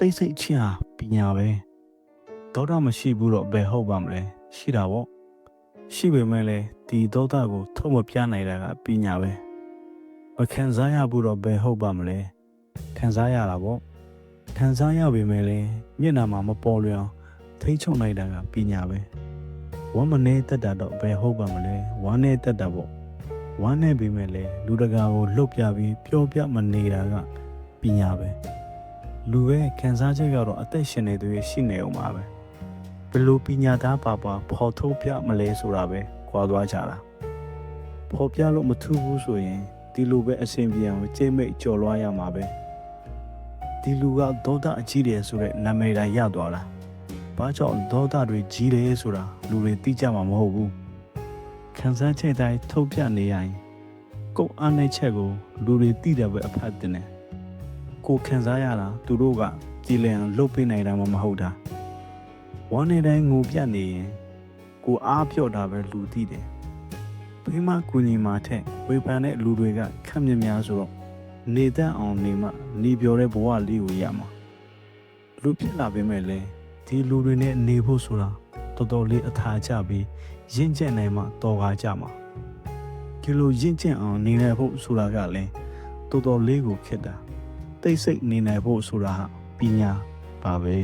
တိတ်ဆိတ်ချင်းဟာပညာပဲဒေါသမရှိဘူးတော့ဘယ်ဟုတ်ပါမလဲရှိတာပေါ့ရှိပေမဲ့လည်းဒီဒေါသကိုထုတ်မပြနိုင်တာကပညာပဲမခံစားရဘူးတော့ဘယ်ဟုတ်ပါမလဲခံစားရတာပေါ့ခံစားရပေမဲ့လည်းမျက်နှာမှာမပေါ်လွင်အောင်ထိချုံလိုက်တာကပညာပဲဝမ်းမနေတတ်တာတော့ဘယ်ဟုတ်ပါမလဲဝမ်းနေတတ်တာပေါ့ဝမ်းနေပေမဲ့လည်းလူတကာကိုလှုပ်ပြပြီးပျော်ပြမနေတာကပညာပဲ လူရဲ့ခံစားချက်ကတော့အသက်ရှင်နေသူရဲ့ရှိနေအောင်ပါပဲဘယ်လိုပညာသားပါပါဖော်ထုတ်ပြမလဲဆိုတာပဲကြွားသွားကြတာဖော်ပြလို့မထူးဘူးဆိုရင်ဒီလူပဲအစဉ်ပြေအောင်ကြိတ်မိတ်ကြော်လွှားရမှာပဲဒီလူကဒေါသအကြီးတယ်ဆိုတဲ့နာမည်တိုင်းရသွားတာဘာကြောင့်ဒေါသတွေကြီးတယ်ဆိုတာလူတွေသိကြမှာမဟုတ်ဘူးခံစားချက်တိုင်းထုတ်ပြနေရရင်ကိုယ်အားနည်းချက်ကိုလူတွေသိတယ်ပဲအဖတ်တင်တယ် ကိုခံစားရတာသူတို့ကကြည်လင်အောင်လှုပ်ပေးနိုင်တာမှမဟုတ်တာဝမ်းနေတိုင်းငိုပြတ်နေရင်ကိုအားပြော့တာပဲလူသိတယ်ဖိမကူညီမာထက်ဝေဖန်တဲ့လူတွေကခက်မြက်များဆိုတော့နေတတ်အောင်နေမှနေပြောတဲ့ဘဝလေးကိုရမှာလူဖြစ်လာပေမဲ့လည်းဒီလူတွေနဲ့နေဖို့ဆိုတာတော်တော်လေးအထာကျပြီးရင့်ကျက်နိုင်မှတော်ကားကြမှာဒီလိုရင့်ကျက်အောင်နေနိုင်ဖို့ဆိုတာကလည်းတော်တော်လေးကိုခက်တာ တိတ်ဆိတ်နေနိုင်ဖို့ဆိုတာဟာပညာပါပဲ